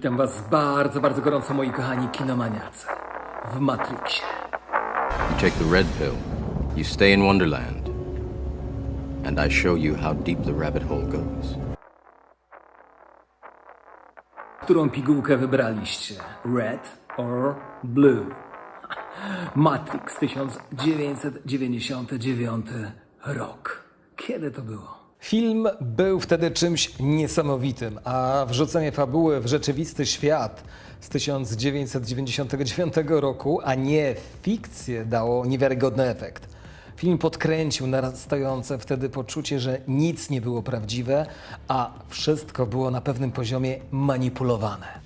Witam Was bardzo, bardzo gorąco, moi kochani kinomaniacy. W Matrixie. You take the red pill, you stay in Wonderland, and I show you how deep the rabbit hole goes. Którą pigułkę wybraliście? Red or blue? Matrix 1999 rok. Kiedy to było? Film był wtedy czymś niesamowitym, a wrzucenie fabuły w rzeczywisty świat z 1999 roku, a nie fikcję, dało niewiarygodny efekt. Film podkręcił narastające wtedy poczucie, że nic nie było prawdziwe, a wszystko było na pewnym poziomie manipulowane.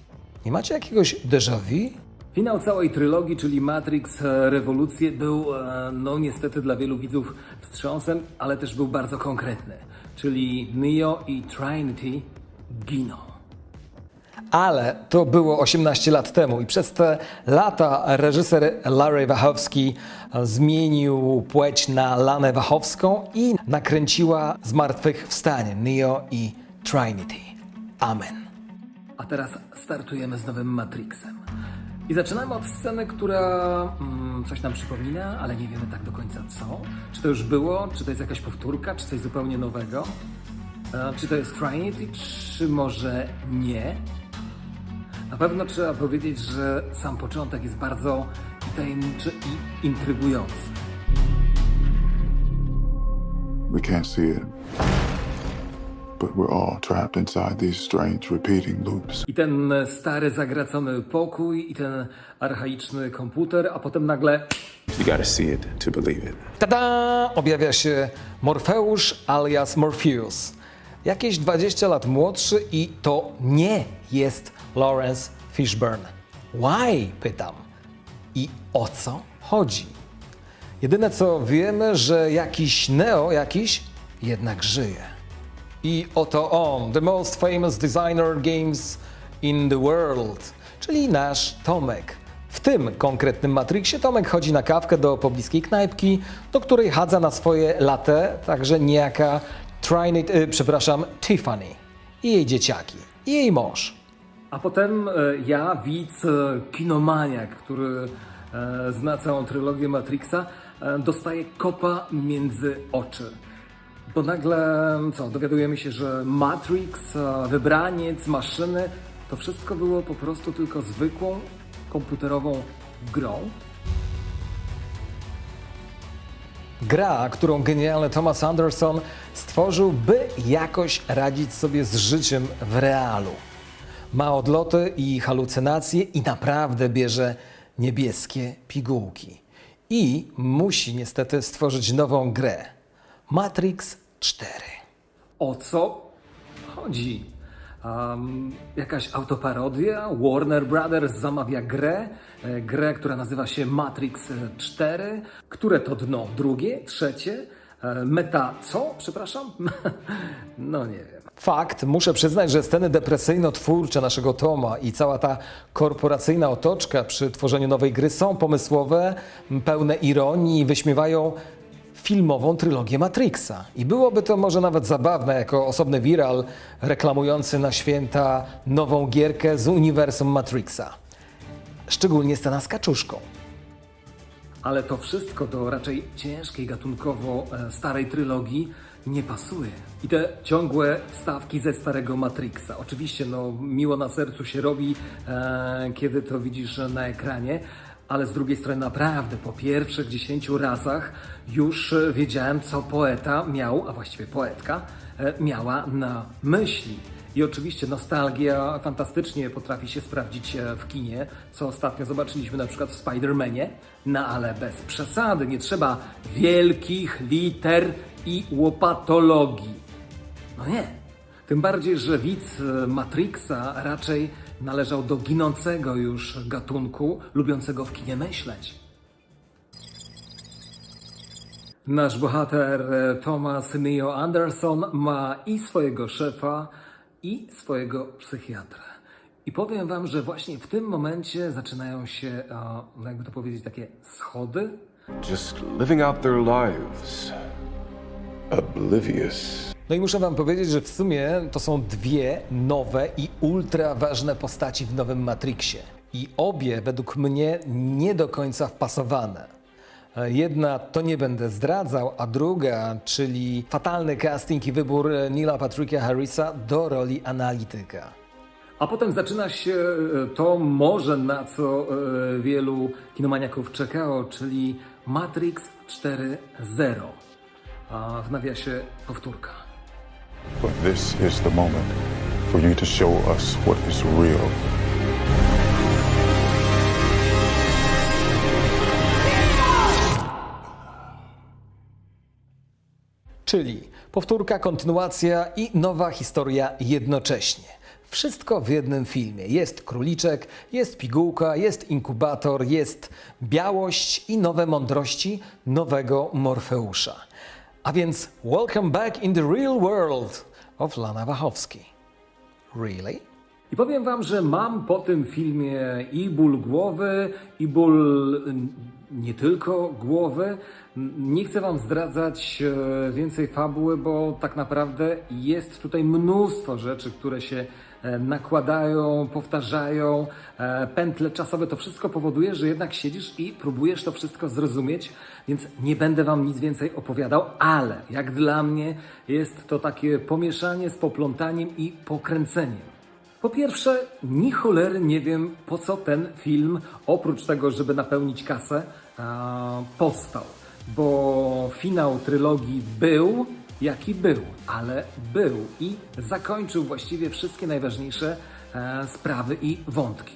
Nie macie jakiegoś déjà vu? Finał całej trylogii, czyli Matrix e, Rewolucję, był, e, no niestety dla wielu widzów wstrząsem, ale też był bardzo konkretny. Czyli Neo i Trinity giną. Ale to było 18 lat temu i przez te lata reżyser Larry Wachowski zmienił płeć na Lanę Wachowską i nakręciła Zmartwychwstanie Neo i Trinity. Amen. A teraz startujemy z nowym Matrixem. I zaczynamy od sceny, która mm, coś nam przypomina, ale nie wiemy tak do końca co. Czy to już było, czy to jest jakaś powtórka, czy coś zupełnie nowego? E, czy to jest Trinity, czy może nie? Na pewno trzeba powiedzieć, że sam początek jest bardzo tajemniczy i intrygujący. We can't see it. I ten stary, zagracony pokój, i ten archaiczny komputer, a potem nagle You gotta see it to believe it. Tada! Objawia się Morfeusz alias Morpheus. Jakieś 20 lat młodszy i to nie jest Lawrence Fishburne. Why? Pytam. I o co chodzi? Jedyne co wiemy, że jakiś Neo jakiś jednak żyje. I oto on, the most famous designer games in the world, czyli nasz Tomek. W tym konkretnym Matrixie Tomek chodzi na kawkę do pobliskiej knajpki, do której chadza na swoje latte także niejaka Trinity, y, przepraszam, Tiffany i jej dzieciaki, i jej mąż. A potem e, ja, widz, e, kinomaniak, który e, zna całą trylogię Matrixa, dostaję kopa między oczy. Bo nagle, co, dowiadujemy się, że Matrix, e, wybraniec, maszyny, to wszystko było po prostu tylko zwykłą komputerową grą. Gra, którą genialny Thomas Anderson stworzył, by jakoś radzić sobie z życiem w realu. Ma odloty i halucynacje i naprawdę bierze niebieskie pigułki. I musi niestety stworzyć nową grę. Matrix 4. O co chodzi? Um, jakaś autoparodia? Warner Brothers zamawia grę, e, grę, która nazywa się Matrix 4. Które to dno? Drugie? Trzecie? E, meta co? Przepraszam? no nie wiem. Fakt, muszę przyznać, że sceny depresyjno-twórcze naszego Toma i cała ta korporacyjna otoczka przy tworzeniu nowej gry są pomysłowe, pełne ironii i wyśmiewają filmową trylogię Matrixa. I byłoby to może nawet zabawne jako osobny viral reklamujący na święta nową gierkę z uniwersum Matrixa. Szczególnie scena z kaczuszką. Ale to wszystko do raczej ciężkiej gatunkowo e, starej trylogii nie pasuje. I te ciągłe wstawki ze starego Matrixa. Oczywiście, no, miło na sercu się robi, e, kiedy to widzisz na ekranie, ale z drugiej strony naprawdę po pierwszych dziesięciu razach już e, wiedziałem, co poeta miał, a właściwie poetka, e, miała na myśli. I oczywiście nostalgia fantastycznie potrafi się sprawdzić e, w kinie, co ostatnio zobaczyliśmy na przykład w Spider-Manie, no ale bez przesady, nie trzeba wielkich liter i łopatologii. No nie. Tym bardziej, że widz Matrixa raczej należał do ginącego już gatunku, lubiącego w kinie myśleć. Nasz bohater e, Thomas Neo Anderson ma i swojego szefa, i swojego psychiatra. I powiem wam, że właśnie w tym momencie zaczynają się, e, no jakby to powiedzieć, takie schody. Just living out their lives. Oblivious No i muszę Wam powiedzieć, że w sumie to są dwie nowe i ultra ważne postaci w nowym Matrixie. I obie według mnie nie do końca wpasowane. Jedna to nie będę zdradzał, a druga, czyli fatalny casting i wybór Neila Patricka Harrisa do roli analityka. A potem zaczyna się e, to może na co e, wielu kinomaniaków czekało, czyli Matrix 4.0. A w nawiasie powtórka. This is the moment for you to show us what is real. Czyli powtórka, kontynuacja i nowa historia jednocześnie. Wszystko w jednym filmie. Jest króliczek, jest pigułka, jest inkubator, jest białość i nowe mądrości nowego Morfeusza. A więc welcome back in the real world of Lana Wachowski. Really? I powiem wam, że mam po tym filmie i ból głowy, i ból nie tylko głowy. Nie chcę wam zdradzać e, więcej fabuły, bo tak naprawdę jest tutaj mnóstwo rzeczy, które się e, nakładają, powtarzają, e, pętle czasowe. To wszystko powoduje, że jednak siedzisz i próbujesz to wszystko zrozumieć, więc nie będę wam nic więcej opowiadał, ale jak dla mnie jest to takie pomieszanie z poplątaniem i pokręceniem. Po pierwsze, ni cholery nie wiem, po co ten film, oprócz tego, żeby napełnić kasę, powstał. Bo finał trylogii był, jaki był, ale był i zakończył właściwie wszystkie najważniejsze e, sprawy i wątki.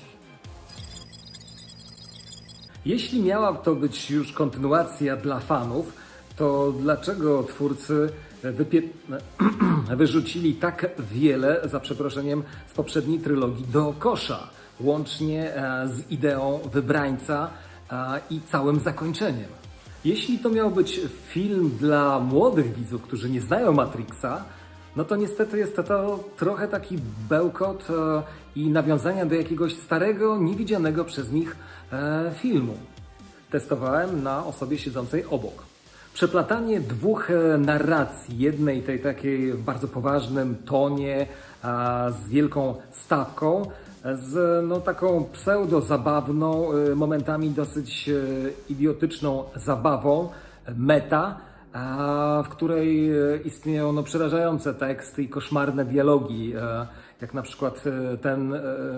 Jeśli miała to być już kontynuacja dla fanów, to dlaczego twórcy wypie... wyrzucili tak wiele, za przeproszeniem, z poprzedniej trylogii do kosza, łącznie e, z ideą wybrańca e, i całym zakończeniem? Jeśli to miał być film dla młodych widzów, którzy nie znają Matrixa, no to niestety jest to, trochę taki bełkot e, i nawiązania do jakiegoś starego, niewidzianego przez nich filmu. Testowałem na osobie siedzącej obok. Przeplatanie dwóch e, narracji, jednej tej takiej w bardzo poważnym tonie, z wielką stawką, z no, taką pseudo-zabawną, e, momentami dosyć e, idiotyczną zabawą, meta, w której istnieją no, przerażające teksty i koszmarne dialogi, jak na przykład ten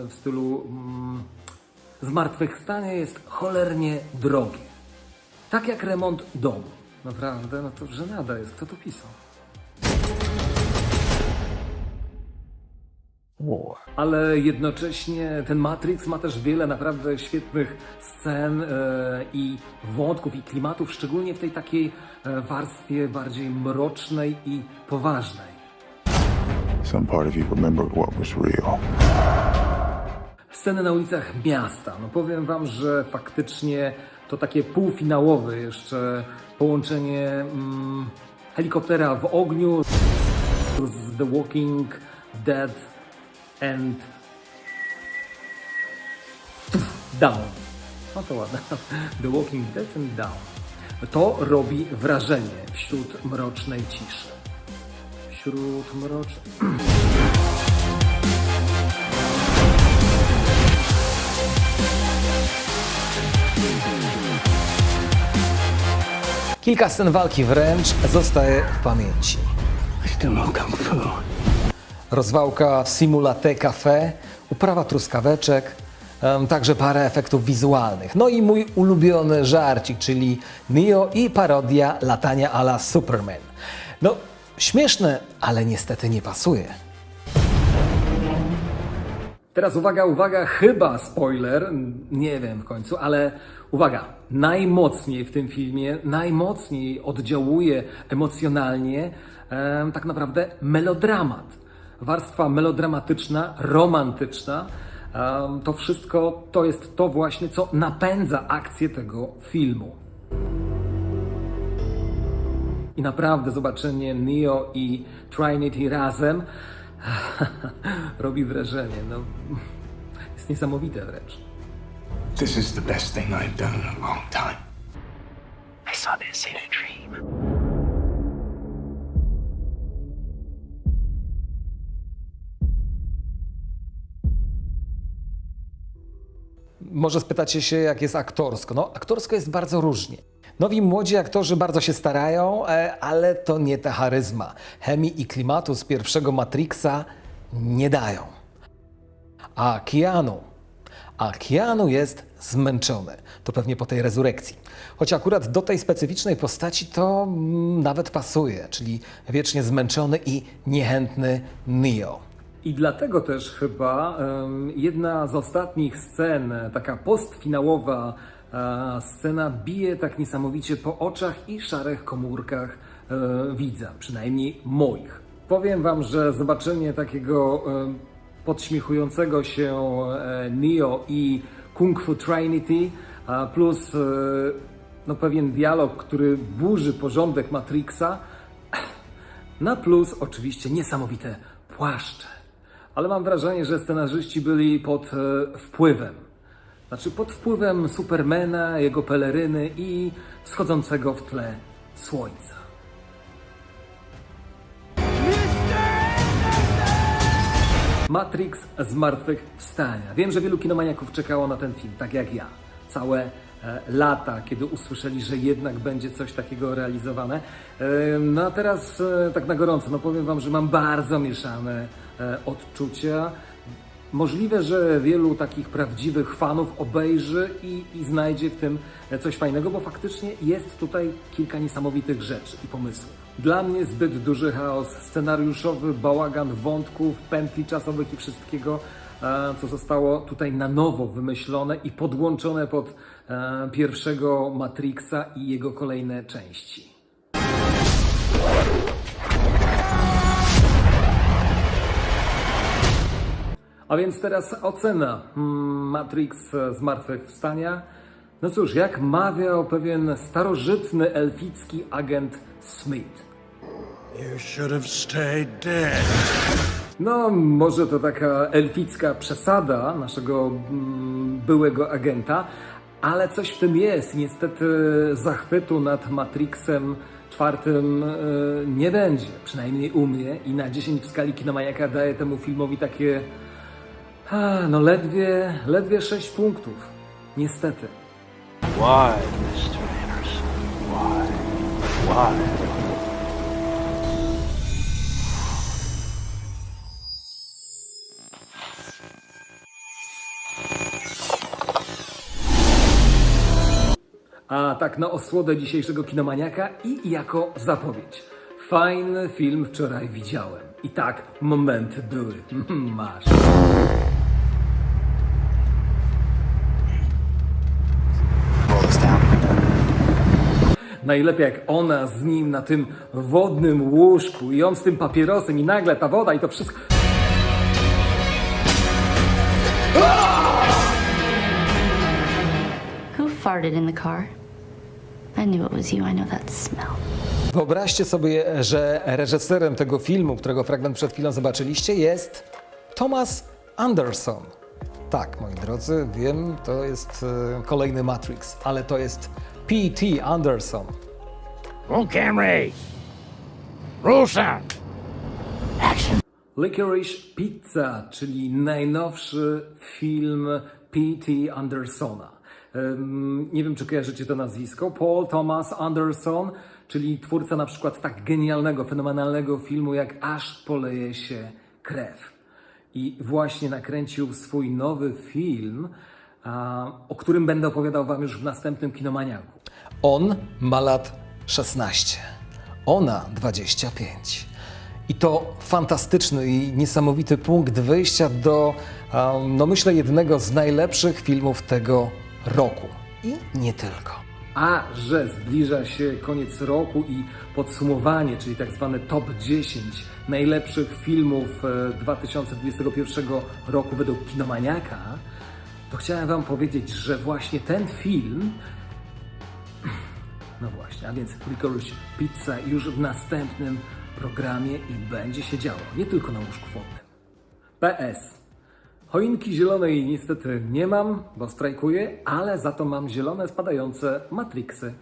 w stylu mm, Zmartwychwstanie jest cholernie drogie. Tak jak remont domu. Naprawdę, no to żenada jest. Kto to pisał? Ale jednocześnie ten Matrix ma też wiele naprawdę świetnych scen e, i wątków i klimatów, szczególnie w tej takiej e, warstwie bardziej mrocznej i poważnej. Some part of you remembered what was real. Sceny na ulicach miasta. No powiem wam, że faktycznie to takie półfinałowe jeszcze połączenie mm, helikoptera w ogniu z The Walking Dead and Down. No to ładne. The Walking Dead and Down. To robi wrażenie wśród mrocznej ciszy. Wśród mrocznej... Kilka scen walki wręcz zostaje w pamięci. Rozwałka w Simulate Cafe, uprawa truskaweczek, em, także parę efektów wizualnych. No i mój ulubiony żarcik, czyli Neo i parodia latania ala Superman. No, śmieszne, ale niestety nie pasuje. Teraz uwaga, uwaga, chyba spoiler, nie wiem w końcu, ale uwaga, najmocniej w tym filmie, najmocniej oddziałuje emocjonalnie em, tak naprawdę melodramat. Warstwa melodramatyczna, romantyczna, em, to wszystko to jest to właśnie, co napędza akcję tego filmu. I naprawdę zobaczenie Neo i Trinity razem robi wrażenie. No, jest niesamowite wręcz. This is the best thing I've done in a long time. I saw this in a dream. Może spytacie się, jak jest aktorsko. No, aktorsko jest bardzo różnie. Nowi młodzi aktorzy bardzo się starają, e, ale to nie ta charyzma. Chemii i klimatu z pierwszego Matrixa nie dają. A Keanu a Keanu jest zmęczony. To pewnie po tej rezurekcji. Choć akurat do tej specyficznej postaci to mm, nawet pasuje, czyli wiecznie zmęczony i niechętny Neo. I dlatego też chyba em, jedna z ostatnich scen, taka postfinałowa e, scena, bije tak niesamowicie po oczach i szarych komórkach e, widza, przynajmniej moich. Powiem Wam, że zobaczenie takiego e, podśmiechującego się e, Neo i Kung Fu Trinity, plus e, no, pewien dialog, który burzy porządek Matrixa, na plus oczywiście niesamowite płaszcze. Ale mam wrażenie, że scenarzyści byli pod e, wpływem. Znaczy pod wpływem Supermana, jego peleryny i wschodzącego w tle słońca. Matrix Zmartwychwstania. Wiem, że wielu kinomaniaków czekało na ten film, tak jak ja. Całe e, lata, kiedy usłyszeli, że jednak będzie coś takiego realizowane. E, no a teraz e, tak na gorąco, no powiem Wam, że mam bardzo mieszane odczucia. Możliwe, że wielu takich prawdziwych fanów obejrzy i, i znajdzie w tym coś fajnego, bo faktycznie jest tutaj kilka niesamowitych rzeczy i pomysłów. Dla mnie zbyt duży chaos scenariuszowy, bałagan wątków, pętli czasowych i wszystkiego, e, co zostało tutaj na nowo wymyślone i podłączone pod e, pierwszego Matrixa i jego kolejne części. A więc teraz ocena mm, Matrix Zmartwychwstania. No cóż, jak mawiał pewien starożytny elficki agent Smith. You should have stayed dead. No, może to taka elficka przesada naszego mm, byłego agenta, ale coś w tym jest. Niestety zachwytu nad Matrixem czwartym e, nie będzie, przynajmniej u mnie. I na 10 w skali kinomaniaka daję temu filmowi takie, a, no ledwie, ledwie 6 punktów. Niestety. Why, Mr. Anderson? Why? Why? A tak na osłodę dzisiejszego kinomaniaka i jako zapowiedź. Fajny film wczoraj widziałem. I tak, momenty były. Masz. Najlepiej jak ona z nim na tym wodnym łóżku i on z tym papierosem i nagle ta woda i to wszystko... Who farted in the car? I knew it was you. I know that smell. Wyobraźcie sobie, że reżyserem tego filmu, którego fragment przed chwilą zobaczyliście, jest Thomas Anderson. Tak, moi drodzy, wiem, to jest e, kolejny Matrix, ale to jest P.T. Anderson. Roll Camry! Roll sound! Licorice Pizza, czyli najnowszy film P.T. Andersona. Nie wiem, czy kojarzycie to nazwisko. Paul Thomas Anderson, czyli twórca na przykład tak genialnego, fenomenalnego filmu jak Aż poleje się krew. I właśnie nakręcił swój nowy film, o którym będę opowiadał Wam już w następnym Kinomaniaku. On ma lat 16, ona 25. I to fantastyczny i niesamowity punkt wyjścia do, no myślę, jednego z najlepszych filmów tego roku. I nie tylko. A że zbliża się koniec roku i podsumowanie, czyli tak zwane top 10 najlepszych filmów e, 2021 roku według Kinomaniaka, to chciałem Wam powiedzieć, że właśnie ten film, no właśnie, a więc Licorice Pizza już w następnym programie i będzie się działo, nie tylko na łóżku wodnym. PS. Choinki zielonej niestety nie mam, bo strajkuję, ale za to mam zielone spadające Matrixy.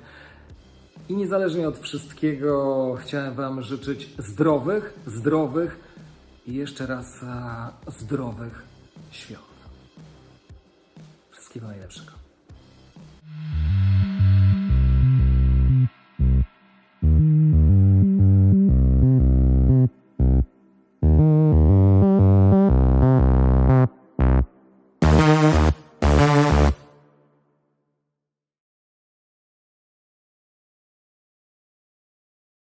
I niezależnie od wszystkiego chciałem Wam życzyć zdrowych, zdrowych i jeszcze raz a, zdrowych świąt. Wszystkiego najlepszego.